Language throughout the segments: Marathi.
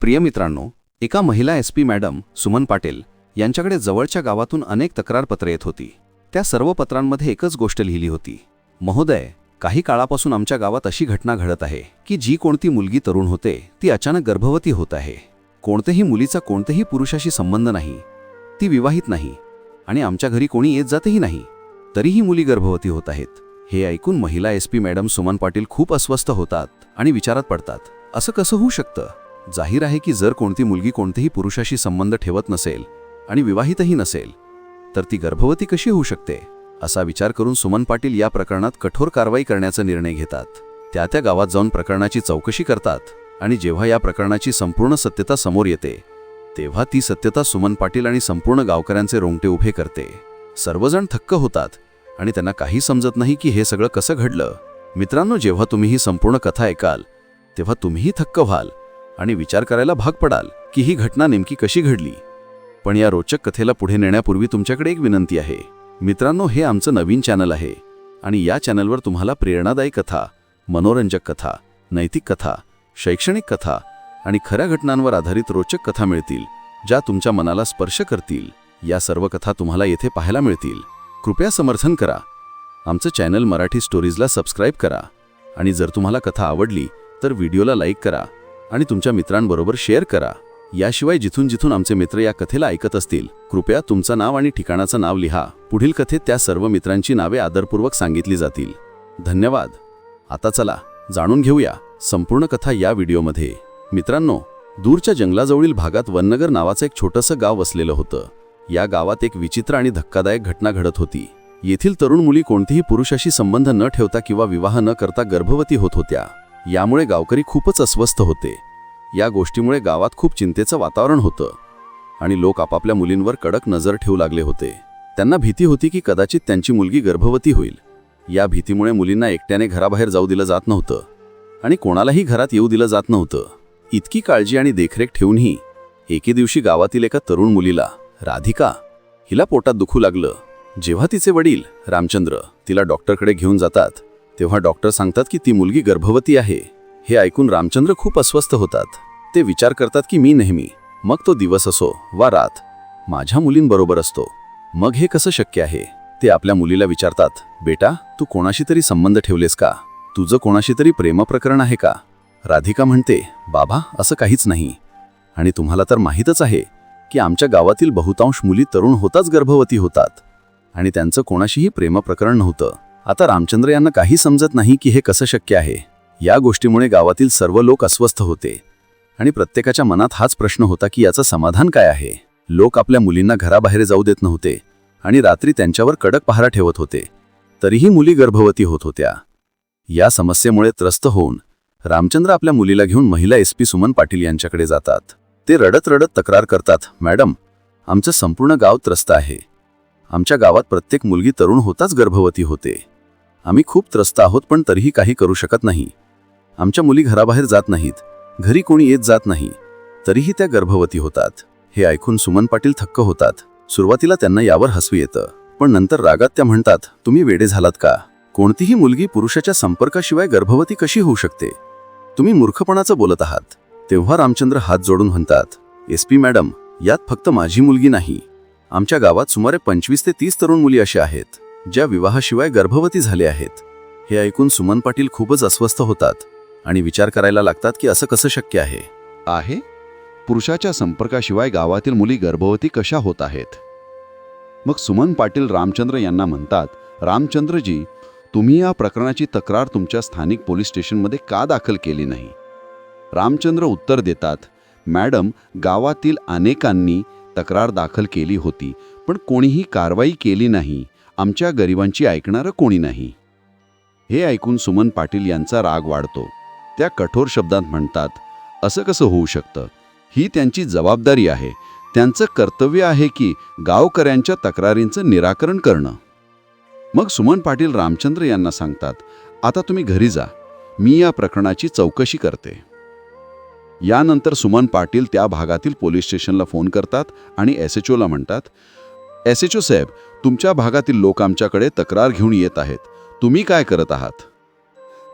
प्रिय मित्रांनो एका महिला S P madam Suman Patil यांच्याकडे जवळच्या गावातून अनेक तक्रारपत्रे येत होती. त्या सर्व पत्रांमध्ये एकच गोष्ट लिहिली होती. महोदय काही काळापासून आमच्या गावात अशी घटना घडत आहे की जी कोणती मुलगी तरुण होते ती अचानक गर्भवती होत आहे. कोणत्याही मुलीचा कोणत्याही पुरुषाशी संबंध नाही. ती विवाहित नाही आणि आमच्या घरी कोणी येत जातही नाही. तरीही मुली गर्भवती होत आहेत. हे ऐकून महिला S P madam Suman Patil खूप अस्वस्थ होतात आणि विचारात पडतात. असं कसं होऊ शकतं? जाहीर आहे की जर कोणती मुलगी कोणत्याही पुरुषाशी संबंध ठेवत नसेल आणि विवाहितही नसेल तर ती गर्भवती कशी होऊ शकते? असा विचार करून सुमन पाटील या प्रकरणात कठोर कारवाई करण्याचा निर्णय घेतात. त्या त्या गावात जाऊन प्रकरणाची चौकशी करतात आणि जेव्हा या प्रकरणाची संपूर्ण सत्यता समोर येते तेव्हा ती सत्यता सुमन पाटील आणि संपूर्ण गावकऱ्यांचे रोंगटे उभे करते. सर्वजण थक्क होतात आणि त्यांना काही समजत नाही की हे सगळं कसं घडलं. मित्रांनो जेव्हा तुम्ही ही संपूर्ण कथा ऐकाल तेव्हा तुम्हीही थक्क व्हाल. आणि विचार करायला भाग पडाल की ही घटना नेमकी कशी घडली. पण या रोचक कथेला पुढे नेण्यापूर्वी तुमच्याकडे एक विनंती आहे. मित्रांनो हे आमचं नवीन चॅनल आहे आणि या चॅनलवर तुम्हाला प्रेरणादायी कथा मनोरंजक कथा नैतिक कथा शैक्षणिक कथा आणि खऱ्या घटनांवर आधारित रोचक कथा मिळतील ज्या तुमच्या मनाला स्पर्श करतील. या सर्व कथा तुम्हाला येथे पाहायला मिळतील. कृपया समर्थन करा. आमचं चॅनल मराठी स्टोरीजला सबस्क्राईब करा आणि जर तुम्हाला कथा आवडली तर व्हिडिओला लाईक करा. आणि तुमच्या मित्रांबरोबर शेअर करा. याशिवाय जिथून जिथून आमचे मित्र या कथेला ऐकत असतील कृपया तुमचं नाव आणि ठिकाणाचं नाव लिहा. पुढील कथेत त्या सर्व मित्रांची नावे आदरपूर्वक सांगितली जातील. धन्यवाद. आता चला जाणून घेऊया संपूर्ण कथा या व्हिडिओमध्ये. मित्रांनो दूरच्या जंगलाजवळील भागात वननगर नावाचं एक छोटंसं गाव वसलेलं होतं. या गावात एक विचित्र आणि धक्कादायक घटना घडत होती. येथील तरुण मुली कोणतीही पुरुषाशी संबंध न ठेवता किंवा विवाह न करता गर्भवती होत होत्या. यामुळे गावकरी खूपच अस्वस्थ होते. या गोष्टीमुळे गावात खूप चिंतेचं वातावरण होतं आणि लोक आपापल्या मुलींवर कडक नजर ठेवू लागले होते. त्यांना भीती होती की कदाचित त्यांची मुलगी गर्भवती होईल. या भीतीमुळे मुलींना एकट्याने घराबाहेर जाऊ दिलं जात नव्हतं आणि कोणालाही घरात येऊ दिलं जात नव्हतं. इतकी काळजी आणि देखरेख ठेवूनही एके दिवशी गावातील एका तरुण मुलीला राधिका हिला पोटात दुखू लागलं. जेव्हा तिचे वडील रामचंद्र तिला डॉक्टरकडे घेऊन जातात तेव्हा डॉक्टर सांगतात की ती मुलगी गर्भवती आहे. हे ऐकून रामचंद्र खूप अस्वस्थ होतात. ते विचार करतात की मी नेहमी मग तो दिवस असो वा रात माझ्या मुलींबरोबर असतो. मग हे कसं शक्य आहे? ते आपल्या मुलीला विचारतात बेटा तू कोणाशी तरी संबंध ठेवलेस का? तुझं कोणाशी तरी प्रेमप्रकरण आहे का? राधिका म्हणते बाबा असं काहीच नाही. आणि तुम्हाला तर माहीतच आहे की आमच्या गावातील बहुतांश मुली तरुण होताच गर्भवती होतात. आणि त्यांचं कोणाशीही प्रेमप्रकरण नव्हतं. आता रामचंद्र यांना काही समजत नाही की हे कसं शक्य आहे. या गोष्टीमुळे गावातील सर्व लोक अस्वस्थ होते. आणि प्रत्येकाच्या मनात हाच प्रश्न होता की याचं समाधान काय आहे? लोक आपल्या मुलींना घराबाहेर जाऊ देत नव्हते. आणि रात्री त्यांच्यावर कडक पहारा ठेवत होते. तरीही मुली गर्भवती होत होत्या. या समस्येमुळे त्रस्त होऊन रामचंद्र आपल्या मुलीला घेऊन महिला एस पी सुमन पाटील यांच्याकडे जातात. ते रडत रडत तक्रार करतात मॅडम आमचं संपूर्ण गाव त्रस्त आहे. आमच्या गावात प्रत्येक मुलगी तरुण होताच गर्भवती होते. आम्ही खूप त्रस्त आहोत पण तरीही काही करू शकत नाही. आमच्या मुली घराबाहेर जात नाहीत. घरी कोणी येत जात नाही. तरीही त्या गर्भवती होतात. हे ऐकून सुमन पाटील थक्क होतात. सुरुवातीला त्यांना यावर हसू येतं. पण नंतर रागात त्या म्हणतात तुम्ही वेडे झालात का? कोणतीही मुलगी पुरुषाच्या संपर्काशिवाय गर्भवती कशी होऊ शकते? तुम्ही मूर्खपणाचं बोलत आहात. तेव्हा रामचंद्र हात जोडून म्हणतात एस पी मॅडम यात फक्त माझी मुलगी नाही. आमच्या गावात सुमारे पंचवीस ते तीस तरुण मुली अशा आहेत. ज्या विवाहाशिवाय गर्भवती झाले आहेत. हे ऐकून सुमन पाटील खूपच अस्वस्थ होतात आणि विचार करायला लागतात की असं कसं शक्य आहे. आहे? पुरुषाच्या संपर्काशिवाय गावातील मुली गर्भवती कशा होत आहेत? मग सुमन पाटील रामचंद्र यांना म्हणतात रामचंद्रजी तुम्ही या प्रकरणाची तक्रार तुमच्या स्थानिक पोलीस स्टेशनमध्ये का दाखल केली नाही? रामचंद्र उत्तर देतात मॅडम गावातील अनेकांनी तक्रार दाखल केली होती पण कोणीही कारवाई केली नाही. आमच्या गरिबांची ऐकणारं कोणी नाही. हे ऐकून सुमन पाटील यांचा राग वाढतो. त्या कठोर शब्दात म्हणतात असं कसं होऊ शकतं? ही त्यांची जबाबदारी आहे. त्यांचं कर्तव्य आहे की गावकऱ्यांच्या तक्रारींचं निराकरण करणं. मग सुमन पाटील रामचंद्र यांना सांगतात आता तुम्ही घरी जा. मी या प्रकरणाची चौकशी करते. यानंतर सुमन पाटील त्या भागातील पोलीस स्टेशनला फोन करतात आणि एस एच ओला म्हणतात एस एच ओ साहेब तुमच्या भागातील लोक आमच्याकडे तक्रार घेऊन येत आहेत. तुम्ही काय करत आहात?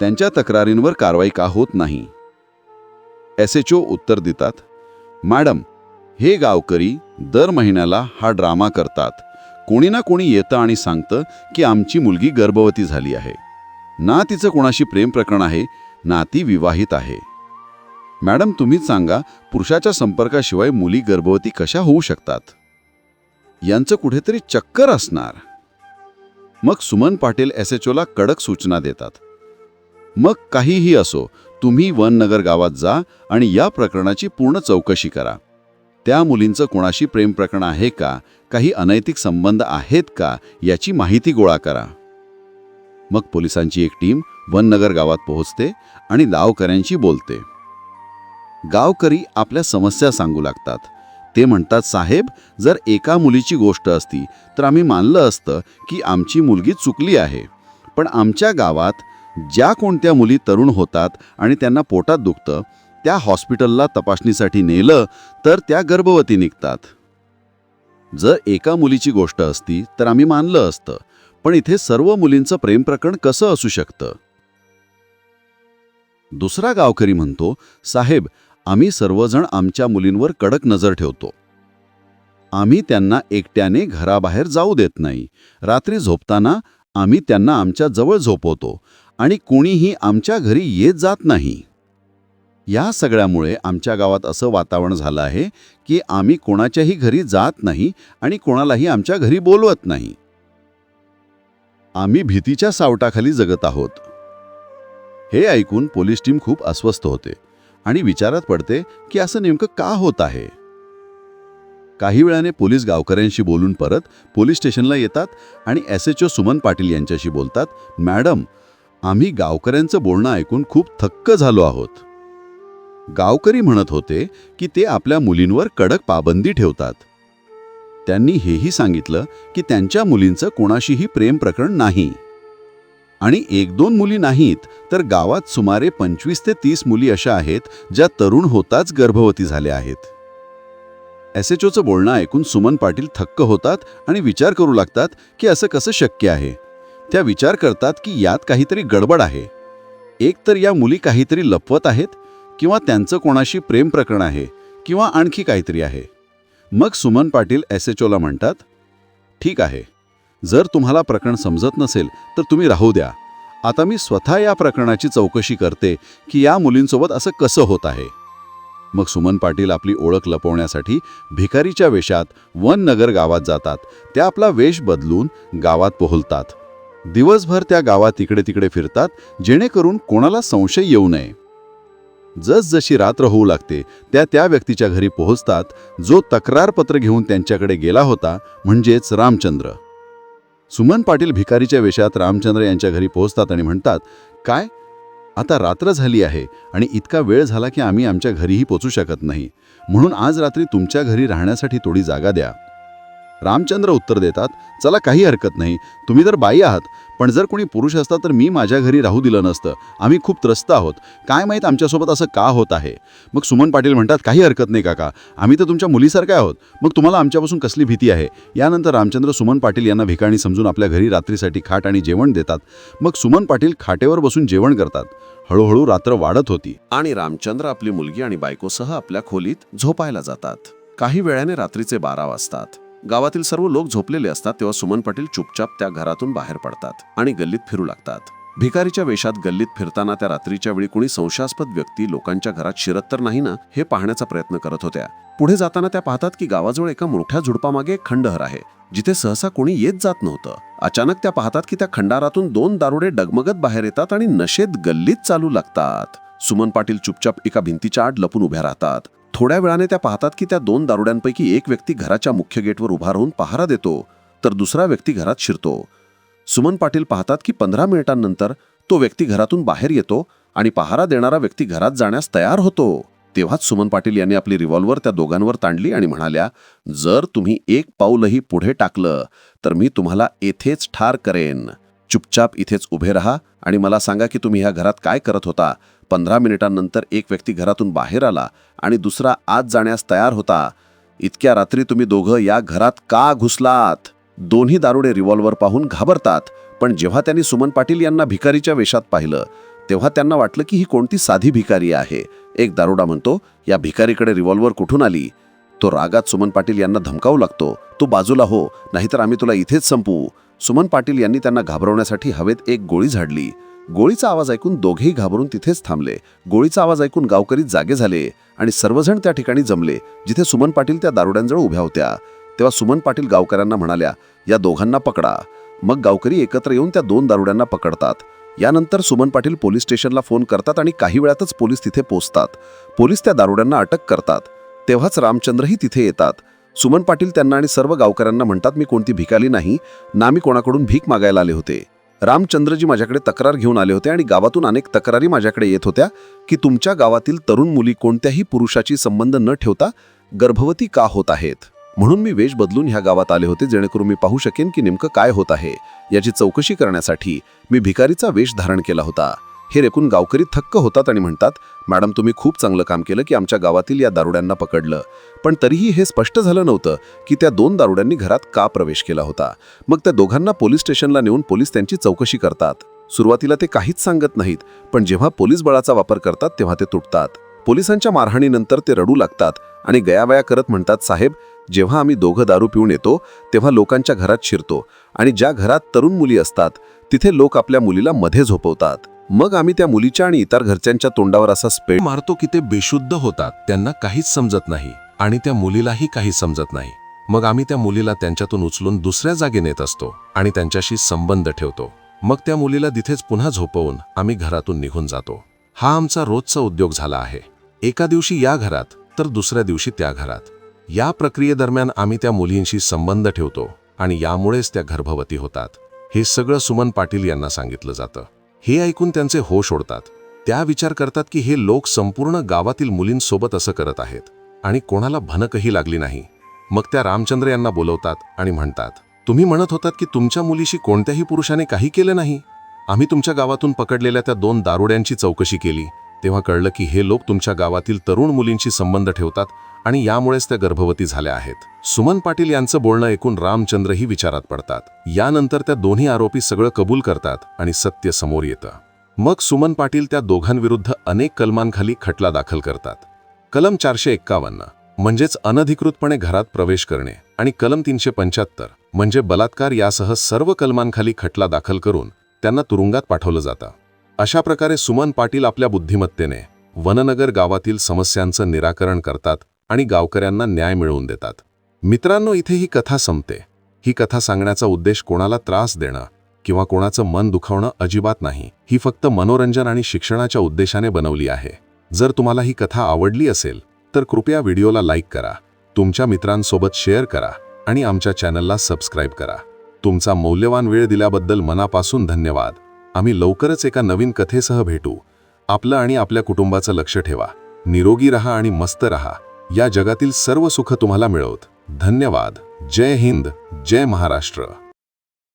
त्यांच्या तक्रारींवर कारवाई का होत नाही? एस एच ओ उत्तर देतात मॅडम हे गावकरी दर महिन्याला हा ड्रामा करतात. कोणी ना कोणी येतं आणि सांगतं की आमची मुलगी गर्भवती झाली आहे. ना तिचं कोणाशी प्रेम प्रकरण आहे ना ती विवाहित आहे. मॅडम तुम्हीच सांगा पुरुषाच्या संपर्काशिवाय मुली गर्भवती कशा होऊ शकतात? यांचं कुठेतरी चक्कर असणार. मग सुमन पाटील एस एच ओला कडक सूचना देतात. मग काहीही असो तुम्ही वननगर गावात जा आणि या प्रकरणाची पूर्ण चौकशी करा. त्या मुलींचं कोणाशी प्रेम प्रकरण आहे का काही अनैतिक संबंध आहेत का याची माहिती गोळा करा. मग पोलिसांची एक टीम वननगर गावात पोहोचते आणि गावकऱ्यांशी बोलते. गावकरी आपल्या समस्या सांगू लागतात. ते म्हणतात साहेब जर एका मुलीची गोष्ट असती तर आम्ही मानलं असतं की आमची मुलगी चुकली आहे. पण आमच्या गावात ज्या कोणत्या मुली तरुण होतात आणि त्यांना पोटात दुखतं त्या हॉस्पिटलला तपासणीसाठी नेलं तर त्या गर्भवती निघतात. जर एका मुलीची गोष्ट असती तर आम्ही मानलं असतं. पण इथे सर्व मुलींचं प्रेम प्रकरण कसं असू शकतं? दुसरा गावकरी म्हणतो साहेब आम्ही सर्वजण आमच्या मुलींवर कडक नजर ठेवतो. आम्ही त्यांना एकट्याने घराबाहेर जाऊ देत नाही. रात्री झोपताना आम्ही त्यांना आमच्या जवळ झोपवतो आणि कोणीही आमच्या घरी येत जात नाही. या सगळ्यामुळे आमच्या गावात असं वातावरण झालं आहे की आम्ही कोणाच्याही घरी जात नाही आणि कोणालाही आमच्या घरी बोलवत नाही. आम्ही भीतीच्या सावटाखाली जगत आहोत. हे ऐकून पोलीस टीम खूप अस्वस्थ होते. आणि विचारात पडते की असं नेमकं का होत आहे. काही वेळाने पोलीस गावकऱ्यांशी बोलून परत पोलीस स्टेशनला येतात आणि S H O Suman Patil यांच्याशी बोलतात मॅडम आम्ही गावकऱ्यांचं बोलणं ऐकून खूप थक्क झालो आहोत. गावकरी म्हणत होते की ते आपल्या मुलींवर कडक पाबंदी ठेवतात. त्यांनी हेही सांगितलं की त्यांच्या मुलींचं कोणाशीही प्रेम प्रकरण नाही. आणि एक दोन मुली नाहीत तर गावात सुमारे पंचवीस ते तीस मुली अशा आहेत ज्या तरुण होताच गर्भवती झाल्या आहेत. एस एच ओचं बोलणं ऐकून सुमन पाटील थक्क होतात आणि विचार करू लागतात की असं कसं शक्य आहे. त्या विचार करतात की यात काहीतरी गडबड आहे. एक तर या मुली काहीतरी लपवत आहेत किंवा त्यांचं कोणाशी प्रेम प्रकरण आहे किंवा आणखी काहीतरी आहे. मग सुमन पाटील एस एच ओला म्हणतात ठीक आहे. जर तुम्हाला प्रकरण समजत नसेल तर तुम्ही राहू द्या. आता मी स्वतः या प्रकरणाची चौकशी करते की या मुलींसोबत असं कसं होत आहे. मग सुमन पाटील आपली ओळख लपवण्यासाठी भिकारीच्या वेशात वन नगर गावात जातात. त्या आपला वेश बदलून गावात पोहोलतात. दिवसभर त्या गावात इकडे तिकडे फिरतात जेणेकरून कोणाला संशय येऊ नये. जसजशी रात्र होऊ लागते त्या त्या व्यक्तीच्या घरी पोहोचतात जो तक्रारपत्र घेऊन त्यांच्याकडे गेला होता म्हणजेच रामचंद्र. सुमन पाटील भिकारीच्या वेशात रामचंद्र यांच्या घरी पोहोचतात आणि म्हणतात काय? आता रात्र झाली आहे आणि इतका वेळ झाला की आम्ही आमच्या घरीही पोचू शकत नाही. म्हणून आज रात्री तुमच्या घरी राहण्यासाठी थोडी जागा द्या. रामचंद्र उत्तर देतात चला काही हरकत नाही. तुम्ही तर बाई आहात. पण जर कोणी पुरुष असता तर मी माझ्या घरी राहू दिलं नसतं. आम्ही खूप त्रस्त आहोत. काय माहीत आमच्यासोबत असं का होत आहे? मग सुमन पाटील म्हणतात काही हरकत नाही काका. आम्ही तर तुमच्या मुलीसारखे आहोत. मग तुम्हाला आमच्यापासून कसली भीती आहे? यानंतर रामचंद्र सुमन पाटील यांना भिकाणी समजून आपल्या घरी रात्रीसाठी खाट आणि जेवण देतात. मग सुमन पाटील खाटेवर बसून जेवण करतात. हळूहळू रात्र वाढत होती. आणि रामचंद्र आपली मुलगी आणि बायकोसह आपल्या खोलीत झोपायला जातात. काही वेळाने रात्रीचे बारा वाजतात. गावातील सर्व लोक झोपलेले असतात तेव्हा सुमन पाटील चुपचाप त्या घरातून बाहेर पडतात आणि गल्लीत फिरू लागतात. भिकारीच्या वेशात गल्लीत फिरताना त्या रात्रीच्या वेळी कुणी संशयास्पद व्यक्ती लोकांच्या घरात शिरत तर नाही ना हे पाहण्याचा प्रयत्न करत होत्या. पुढे जाताना त्या पाहतात की गावाजवळ एका मोठ्या झुडपामागे एक खंडहर आहे जिथे सहसा कोणी येत जात नव्हतं. अचानक त्या पाहतात की त्या खंडारातून दोन दारुडे डगमगत बाहेर येतात आणि नशेत गल्लीत चालू लागतात. सुमन पाटील चुपचाप एका भिंतीच्या आड लपून उभ्या राहतात. थोड्या वेळाने त्या पाहतात की त्या दोन दारुड्यांपैकी एक व्यक्ती घराच्या मुख्य गेटवर उभा राहून पहारा देतो तर दुसरा व्यक्ती घरात शिरतो. सुमन पाटील पाहतात की पंधरा मिनिटांनंतर तो व्यक्ती घरातून बाहेर येतो आणि पहारा देणारा व्यक्ती घरात जाण्यास तयार होतो. तेव्हाच सुमन पाटील यांनी आपली रिव्हॉल्वर त्या दोघांवर ताणली आणि म्हणाल्या जर तुम्ही एक पाऊलही पुढे टाकलं तर मी तुम्हाला येथेच ठार करेन. चुपचाप इथेच उभे राहा आणि मला सांगा की तुम्ही ह्या घरात काय करत होता. पंधरा मिनिटांनंतर एक व्यक्ती घरातून बाहेर आला आणि दुसरा आत जाण्यास तयार होता. इतक्या रात्री तुम्ही दोघं या घरात का घुसलात? दोन्ही दारुडे रिव्हॉल्वर पाहून घाबरतात. पण जेव्हा त्यांनी सुमन पाटील यांना भिकारीच्या वेशात पाहिलं तेव्हा त्यांना वाटलं की ही कोणती साधी भिकारी आहे. एक दारोडा म्हणतो या भिकारीकडे रिव्हॉल्वर कुठून आली? तो रागात सुमन पाटील यांना धमकावू लागतो तू बाजूला हो नाहीतर आम्ही तुला इथेच संपवू. सुमन पाटील यांनी त्यांना घाबरवण्यासाठी हवेत एक गोळी झाडली. गोळीचा आवाज ऐकून दोघेही घाबरून तिथेच थांबले. गोळीचा आवाज ऐकून गावकरी जागे झाले आणि सर्वजण त्या ठिकाणी जमले जिथे सुमन पाटील त्या दारुड्यांजवळ उभ्या होत्या. तेव्हा सुमन पाटील गावकऱ्यांना म्हणाल्या या दोघांना पकडा. मग गावकरी एकत्र येऊन त्या दोन दारुड्यांना पकडतात. यानंतर सुमन पाटील पोलीस स्टेशनला फोन करतात आणि काही वेळातच पोलीस तिथे पोचतात. पोलीस त्या दारुड्यांना अटक करतात. तेव्हाच रामचंद्रही तिथे येतात. सुमन पाटील त्यांना आणि सर्व गावकऱ्यांना म्हणतात मी कोणती भिकाली नाही. ना मी कोणाकडून भीक मागायला आले होते. रामचंद्रजी माझ्याकडे तक्रार घेऊन आले होते आणि गावातून अनेक तक्रारी माझ्याकडे येत होत्या की तुमच्या गावातील तरुण मुली कोणत्याही पुरुषाची संबंध न ठेवता गर्भवती का होत आहेत? म्हणून मी वेश बदलून ह्या गावात आले होते जेणेकरून मी पाहू शकेन की नेमकं काय होत आहे. याची चौकशी करण्यासाठी मी भिकारीचा वेश धारण केला होता. हे रेकून गावकरी थक्क होतात आणि म्हणतात मॅडम तुम्ही खूप चांगलं काम केलं की आमच्या गावातील या दारुड्यांना पकडलं. पण तरीही हे स्पष्ट झालं नव्हतं की त्या दोन दारुड्यांनी घरात का प्रवेश केला होता. मग त्या दोघांना पोलीस स्टेशनला नेऊन पोलीस त्यांची चौकशी करतात. सुरुवातीला ते काहीच सांगत नाहीत पण जेव्हा पोलीस बळाचा वापर करतात तेव्हा ते तुटतात. पोलिसांच्या मारहाणीनंतर ते रडू लागतात आणि गयावया करत म्हणतात साहेब जेव्हा आम्ही दोघं दारू पिऊन येतो तेव्हा लोकांच्या घरात शिरतो आणि ज्या घरात तरुण मुली असतात तिथे लोक आपल्या मुलीला मध्ये झोपवतात. मग आम्ही त्या मुलीच्या आणि इतर घरच्यांच्या तोंडावर असा स्पेड मारतो की ते बेशुद्ध होतात त्यांना काहीच समजत नाही आणि त्या मुलीलाही काही समजत नाही. मग आम्ही त्या मुलीला त्यांच्यातून उचलून दुसऱ्या जागी नेत असतो आणि त्यांच्याशी संबंध ठेवतो. मग त्या मुलीला तिथेच पुन्हा झोपवून आम्ही घरातून निघून जातो. हा आमचा रोजचा उद्योग झाला आहे. एका दिवशी या घरात तर दुसऱ्या दिवशी त्या घरात. या प्रक्रियेदरम्यान आम्ही त्या मुलींशी संबंध ठेवतो आणि यामुळेच त्या गर्भवती होतात. हे सगळं सुमन पाटील यांना सांगितलं जातं. हे ऐकून त्यांचे होश ओढतात. त्या विचार करतात की हे लोक संपूर्ण गावातील मुलींसोबत असं करत आहेत आणि कोणाला भनकही लागली नाही. मग त्या रामचंद्र यांना बोलवतात आणि म्हणतात तुम्ही म्हणत होतात की तुमच्या मुलीशी कोणत्याही पुरुषाने काही केलं नाही? आम्ही तुमच्या गावातून पकडलेल्या त्या दोन दारुड्यांची चौकशी केली. तेव्हा कळलं की हे लोक तुमच्या गावातील तरुण मुलींशी संबंध ठेवतात आणि यामुळेच त्या गर्भवती झाल्या आहेत. सुमन पाटील यांचं बोलणं ऐकून रामचंद्रही विचारात पडतात. यानंतर त्या दोन्ही आरोपी सगळं कबूल करतात आणि सत्य समोर येतं. मग सुमन पाटील त्या दोघांविरुद्ध अनेक कलमांखाली खटला दाखल करतात. कलम चारशे एक्कावन्न म्हणजेच अनधिकृतपणे घरात प्रवेश करणे आणि कलम तीनशे पंच्याहत्तर म्हणजे बलात्कार यासह सर्व कलमांखाली खटला दाखल करून त्यांना तुरुंगात पाठवलं जातं. अशा प्रकारे सुमन पाटील आपल्या बुद्धिमत्तेने वननगर गावातील समस्यांचं निराकरण करतात आणि गावकऱ्यांना न्याय मिळवून देतात. मित्रांनो इथे ही कथा संपते. ही कथा सांगण्याचा उद्देश कोणाला त्रास देणं किंवा कोणाचं मन दुखावणं अजिबात नाही. ही फक्त मनोरंजन आणि शिक्षणाच्या उद्देशाने बनवली आहे. जर तुम्हाला ही कथा आवडली असेल तर कृपया व्हिडिओला लाईक करा तुमच्या मित्रांसोबत शेअर करा आणि आमच्या चॅनलला सबस्क्राईब करा. तुमचा मौल्यवान वेळ दिल्याबद्दल मनापासून धन्यवाद. आम्ही लवकरच एका नवीन कथेसह भेटू. आपलं आणि आपल्या कुटुंबाचं लक्ष ठेवा. निरोगी रहा आणि मस्त रहा. या जगातील सर्व सुख तुम्हाला मिळवत. धन्यवाद. जय हिंद. जय महाराष्ट्र.